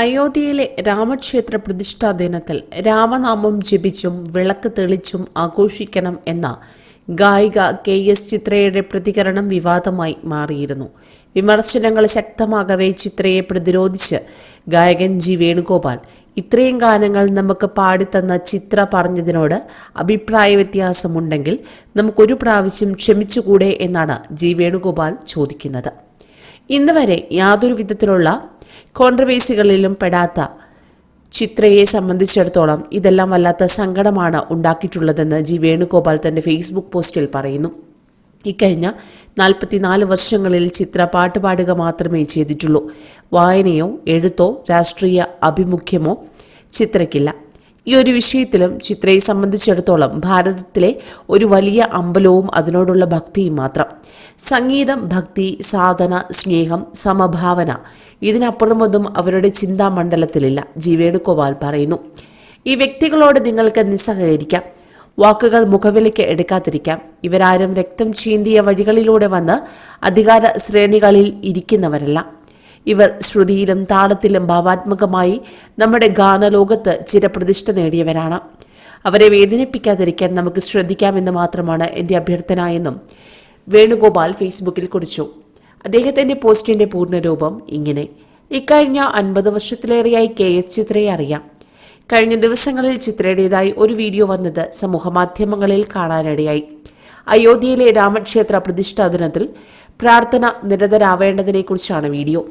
അയോധ്യയിലെ രാമക്ഷേത്ര പ്രതിഷ്ഠാ ദിനത്തിൽ രാമനാമം ജപിച്ചും വിളക്ക് തെളിച്ചും ആഘോഷിക്കണം എന്ന ഗായിക കെ എസ് ചിത്രയുടെ പ്രതികരണം വിവാദമായി മാറിയിരുന്നു. വിമർശനങ്ങൾ ശക്തമാകവേ ചിത്രയെ പ്രതിരോധിച്ച് ഗായകൻ ജി വേണുഗോപാൽ. ഇത്രയും ഗാനങ്ങൾ നമുക്ക് പാടിത്തന്ന ചിത്ര പറഞ്ഞതിനോട് അഭിപ്രായ വ്യത്യാസമുണ്ടെങ്കിൽ നമുക്കൊരു പ്രാവശ്യം ക്ഷമിച്ചുകൂടെ എന്നാണ് ജി വേണുഗോപാൽ ചോദിക്കുന്നത്. ഇന്ന് വരെ യാതൊരു വിധത്തിലുള്ള കോൺട്രവേഴ്സികളിലും പെടാത്ത ചിത്രയെ സംബന്ധിച്ചിടത്തോളം ഇതെല്ലാം വല്ലാത്ത സങ്കടമാണ് ഉണ്ടാക്കിയിട്ടുള്ളതെന്ന് ജി വേണുഗോപാൽ തന്റെ ഫേസ്ബുക്ക് പോസ്റ്റിൽ പറയുന്നു. ഇക്കഴിഞ്ഞ നാൽപ്പത്തിനാല് വർഷങ്ങളിൽ ചിത്ര പാട്ടുപാടുക മാത്രമേ ചെയ്തിട്ടുള്ളൂ. വായനയോ എഴുത്തോ രാഷ്ട്രീയ അഭിമുഖ്യമോ ചിത്രയ്ക്കില്ല. ഈ ഒരു വിഷയത്തിലും ചിത്രയെ സംബന്ധിച്ചിടത്തോളം ഭാരതത്തിലെ ഒരു വലിയ അമ്പലവും അതിനോടുള്ള ഭക്തിയും മാത്രം. സംഗീതം ഭക്തി സാധന സ്നേഹം സമഭാവന ഇതിനപ്പുറമൊന്നും അവരുടെ ചിന്താമണ്ഡലത്തിലില്ല. മണ്ഡലത്തിലില്ല വേണുഗോപാൽ പറയുന്നു. ഈ വ്യക്തികളോട് നിങ്ങൾക്ക് നിസ്സഹകരിക്കാം. വാക്കുകൾ മുഖവിലയ്ക്ക് എടുക്കാതിരിക്കാം. ഇവരാരും രക്തം ചീന്തിയ വഴികളിലൂടെ വന്ന് അധികാര ശ്രേണികളിൽ ഇരിക്കുന്നവരല്ല. ഇവർ ശ്രുതിയിലും താളത്തിലും ഭാവാത്മകമായി നമ്മുടെ ഗാനലോകത്ത് ചിരപ്രതിഷ്ഠ നേടിയവരാണ്. അവരെ വേദനിപ്പിക്കാതിരിക്കാൻ നമുക്ക് ശ്രദ്ധിക്കാമെന്ന് മാത്രമാണ് എന്റെ അഭ്യർത്ഥന എന്നും വേണുഗോപാൽ ഫേസ്ബുക്കിൽ കുറിച്ചു. അദ്ദേഹത്തിന്റെ പോസ്റ്റിന്റെ പൂർണരൂപം ഇങ്ങനെ. ഇക്കഴിഞ്ഞ അൻപത് വർഷത്തിലേറെയായി കെ എസ് ചിത്രയെ അറിയാം. കഴിഞ്ഞ ദിവസങ്ങളിൽ ചിത്രയുടേതായി ഒരു വീഡിയോ വന്നത് സമൂഹമാധ്യമങ്ങളിൽ കാണാനിടയായി. അയോധ്യയിലെ രാമക്ഷേത്ര പ്രതിഷ്ഠാ ദിനത്തിൽ പ്രാർത്ഥന നിരതരാവേണ്ടതിനെക്കുറിച്ചാണ് വീഡിയോ.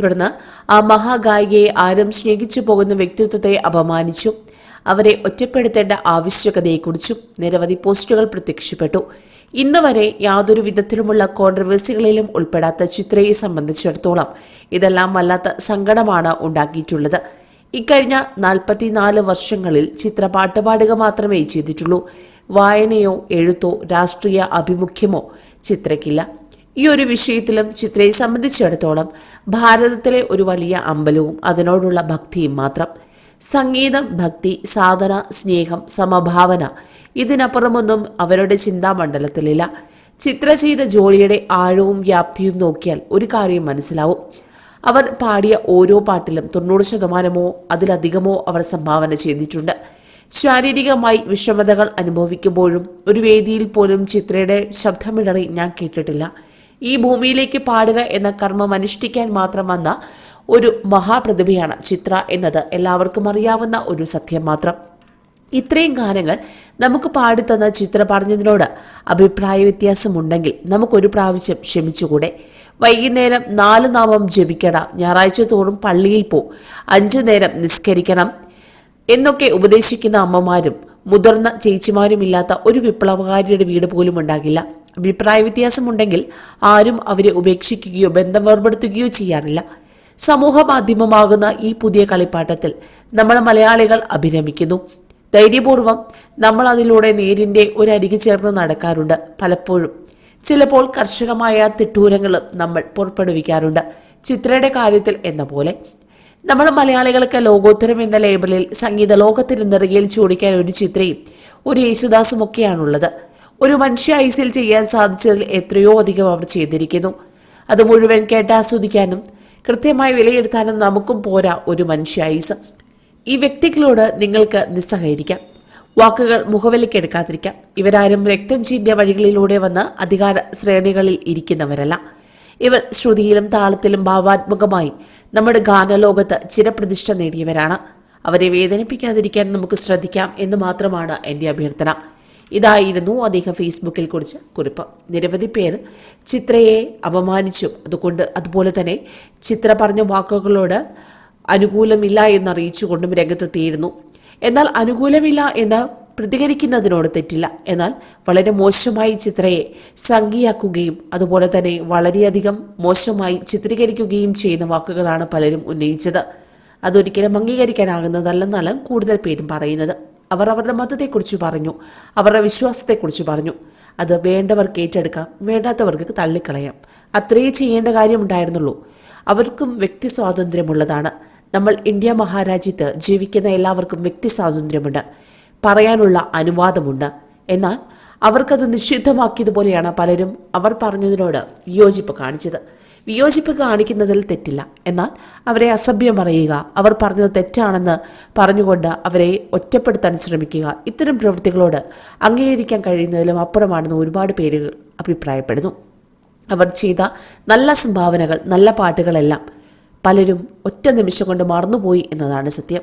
തുടർന്ന് ആ മഹാഗായികയെ ആരും സ്നേഹിച്ചു പോകുന്ന വ്യക്തിത്വത്തെ അപമാനിച്ചു. അവരെ ഒറ്റപ്പെടുത്തേണ്ട ആവശ്യകതയെക്കുറിച്ചും നിരവധി പോസ്റ്റുകൾ പ്രത്യക്ഷപ്പെട്ടു. ഇന്ന് വരെ യാതൊരു വിധത്തിലുമുള്ള കോൺട്രവേഴ്സികളിലും ഉൾപ്പെടാത്ത ചിത്രയെ സംബന്ധിച്ചിടത്തോളം ഇതെല്ലാം വല്ലാത്ത സങ്കടമാണ് ഉണ്ടാക്കിയിട്ടുള്ളത്. ഇക്കഴിഞ്ഞ നാൽപ്പത്തിനാല് വർഷങ്ങളിൽ ചിത്ര പാട്ടുപാടുക മാത്രമേ ചെയ്തിട്ടുള്ളൂ. വായനയോ എഴുത്തോ രാഷ്ട്രീയ അഭിമുഖ്യമോ ചിത്രയ്ക്കില്ല. ഈ ഒരു വിഷയത്തിലും ചിത്രയെ സംബന്ധിച്ചിടത്തോളം ഭാരതത്തിലെ ഒരു വലിയ അമ്പലവും അതിനോടുള്ള ഭക്തിയും മാത്രം. സംഗീതം ഭക്തി സാധന സ്നേഹം സമഭാവന ഇതിനപ്പുറമൊന്നും അവരുടെ ചിന്താമണ്ഡലത്തിലില്ല. ചിത്ര ചെയ്ത ജോലിയുടെ ആഴവും വ്യാപ്തിയും നോക്കിയാൽ ഒരു കാര്യം മനസ്സിലാവും. അവർ പാടിയ ഓരോ പാട്ടിലും തൊണ്ണൂറ് ശതമാനമോ അതിലധികമോ അവർ സംഭാവന ചെയ്തിട്ടുണ്ട്. ശാരീരികമായി വിഷമതകൾ അനുഭവിക്കുമ്പോഴും ഒരു വേദിയിൽ പോലും ചിത്രയുടെ ശബ്ദമിടറി ഞാൻ കേട്ടിട്ടില്ല. ഈ ഭൂമിയിലേക്ക് പാടുക എന്ന കർമ്മം അനുഷ്ഠിക്കാൻ മാത്രം വന്ന ഒരു മഹാപ്രതിഭയാണ് ചിത്ര എന്നത്. എല്ലാവർക്കും അറിയാവുന്ന ഒരു സത്യം മാത്രം. ഇത്രയും ഗാനങ്ങൾ നമുക്ക് പാടിത്തന്ന ചിത്ര പറഞ്ഞതിനോട് അഭിപ്രായ വ്യത്യാസമുണ്ടെങ്കിൽ നമുക്കൊരു പ്രാവശ്യം ക്ഷമിച്ചുകൂടെ? വൈകുന്നേരം നാല് നാമം ജപിക്കണം. ഞായറാഴ്ച തോറും പള്ളിയിൽ പോ. അഞ്ചു നേരം നിസ്കരിക്കണം എന്നൊക്കെ ഉപദേശിക്കുന്ന അമ്മമാരും മുതിർന്ന ചേച്ചിമാരുമില്ലാത്ത ഒരു വിപ്ലവകാരിയുടെ വീട് പോലും ഉണ്ടാകില്ല അഭിപ്രായ വ്യത്യാസമുണ്ടെങ്കിൽ ആരും അവരെ ഉപേക്ഷിക്കുകയോ ബന്ധം വേർപെടുത്തുകയോ ചെയ്യാറില്ല. സമൂഹ മാധ്യമമാകുന്ന ഈ പുതിയ കളിപ്പാട്ടത്തിൽ നമ്മൾ മലയാളികൾ അഭിരമിക്കുന്നു. ധൈര്യപൂർവം നമ്മൾ അതിലൂടെ നേരിന്റെ ഒരരികു ചേർന്ന് നടക്കാറുണ്ട് പലപ്പോഴും. ചിലപ്പോൾ കർശനമായ തിട്ടൂരങ്ങളും നമ്മൾ പുറപ്പെടുവിക്കാറുണ്ട്. ചിത്രയുടെ കാര്യത്തിൽ എന്ന പോലെ. നമ്മൾ മലയാളികൾക്ക് ലോകോത്തരം എന്ന ലേബലിൽ സംഗീത ലോകത്തിന് നിറകിൽ ചൂടിക്കാൻ ഒരു ചിത്രയും ഒരു യേശുദാസും ഒക്കെയാണുള്ളത് ഒരു മനുഷ്യ ഐസിൽ ചെയ്യാൻ സാധിച്ചതിൽ എത്രയോ അധികം അവർ ചെയ്തിരിക്കുന്നു. അത് മുഴുവൻ കേട്ടാസ്വദിക്കാനും കൃത്യമായി വിലയിരുത്താനും നമുക്കും പോരാ ഒരു മനുഷ്യ ഐസ്. ഈ വ്യക്തികളോട് നിങ്ങൾക്ക് നിസ്സഹകരിക്കാം. വാക്കുകൾ മുഖവിലക്കെടുക്കാതിരിക്കാം ഇവരാരും രക്തം ചീന്തിയ വഴികളിലൂടെ വന്ന് അധികാര ശ്രേണികളിൽ ഇരിക്കുന്നവരല്ല. ഇവർ ശ്രുതിയിലും താളത്തിലും ഭാവാത്മകമായി നമ്മുടെ ഗാനലോകത്ത് ചിരപ്രതിഷ്ഠ നേടിയവരാണ്. അവരെ വേദനിപ്പിക്കാതിരിക്കാൻ നമുക്ക് ശ്രദ്ധിക്കാം എന്ന് മാത്രമാണ് എന്റെ അഭ്യർത്ഥന. ഇതായിരുന്നു അദ്ദേഹം ഫേസ്ബുക്കിൽ കുറിച്ച് കുറിപ്പ്. നിരവധി പേർ ചിത്രയെ അപമാനിച്ചു. അതുകൊണ്ട് അതുപോലെ തന്നെ ചിത്ര പറഞ്ഞ വാക്കുകളോട് അനുകൂലമില്ല എന്നറിയിച്ചുകൊണ്ടും രംഗത്തെത്തിയിരുന്നു. എന്നാൽ അനുകൂലമില്ല എന്ന് പ്രതികരിക്കുന്നതിനോട് തെറ്റില്ല. എന്നാൽ വളരെ മോശമായി ചിത്രയെ സംഖ്യയാക്കുകയും അതുപോലെ തന്നെ വളരെയധികം മോശമായി ചിത്രീകരിക്കുകയും ചെയ്യുന്ന വാക്കുകളാണ് പലരും ഉന്നയിച്ചത്. അതൊരിക്കലും അംഗീകരിക്കാനാകുന്നതല്ലെന്നാണ് കൂടുതൽ പേരും പറയുന്നത്. അവർ അവരുടെ മതത്തെക്കുറിച്ച് പറഞ്ഞു അവരുടെ വിശ്വാസത്തെക്കുറിച്ച് പറഞ്ഞു. അത് വേണ്ടവർക്ക് ഏറ്റെടുക്കാം വേണ്ടാത്തവർക്ക് തള്ളിക്കളയാം. അത്രയേ ചെയ്യേണ്ട കാര്യമുണ്ടായിരുന്നുള്ളൂ. അവർക്കും വ്യക്തി സ്വാതന്ത്ര്യമുള്ളതാണ് നമ്മൾ ഇന്ത്യ മഹാരാജ്യത്ത് ജീവിക്കുന്ന എല്ലാവർക്കും വ്യക്തി സ്വാതന്ത്ര്യമുണ്ട് പറയാനുള്ള അനുവാദമുണ്ട്. എന്നാൽ അവർക്കത് നിഷിദ്ധമാക്കിയതുപോലെയാണ് പലരും അവർ പറഞ്ഞതിനോട് വിയോജിപ്പ് കാണിച്ചത്. വിയോജിപ്പ് കാണിക്കുന്നതിൽ തെറ്റില്ല. എന്നാൽ അവരെ അസഭ്യം പറയുക അവർ പറഞ്ഞത് തെറ്റാണെന്ന് പറഞ്ഞുകൊണ്ട് അവരെ ഒറ്റപ്പെടുത്താൻ ശ്രമിക്കുക. ഇത്തരം പ്രവൃത്തികളോട് അംഗീകരിക്കാൻ കഴിയുന്നതിലും അപ്പുറമാണെന്ന് ഒരുപാട് പേരുകൾ അഭിപ്രായപ്പെടുന്നു. അവർ ചെയ്ത നല്ല സംഭാവനകൾ നല്ല പാട്ടുകളെല്ലാം പലരും ഒറ്റ നിമിഷം കൊണ്ട് മറന്നുപോയി എന്നതാണ് സത്യം.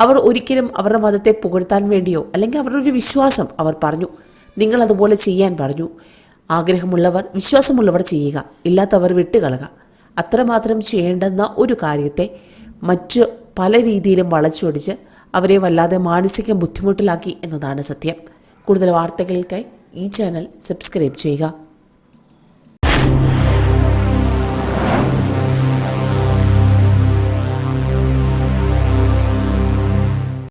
അവർ ഒരിക്കലും അവരുടെ മതത്തെ പുകഴ്ത്താൻ വേണ്ടിയോ അല്ലെങ്കിൽ അവരുടെ ഒരു വിശ്വാസം അവർ പറഞ്ഞു. നിങ്ങൾ അതുപോലെ ചെയ്യാൻ പറഞ്ഞു. ആഗ്രഹമുള്ളവർ വിശ്വാസമുള്ളവർ ചെയ്യുക. ഇല്ലാത്തവർ വിട്ടുകളക അത്രമാത്രം ചെയ്യേണ്ടെന്ന ഒരു കാര്യത്തെ മറ്റ് പല രീതിയിലും വളച്ചൊടിച്ച് അവരെ വല്ലാതെ മാനസിക ബുദ്ധിമുട്ടിലാക്കി എന്നതാണ് സത്യം. കൂടുതൽ വാർത്തകൾക്കായി ഈ ചാനൽ സബ്സ്ക്രൈബ് ചെയ്യുക.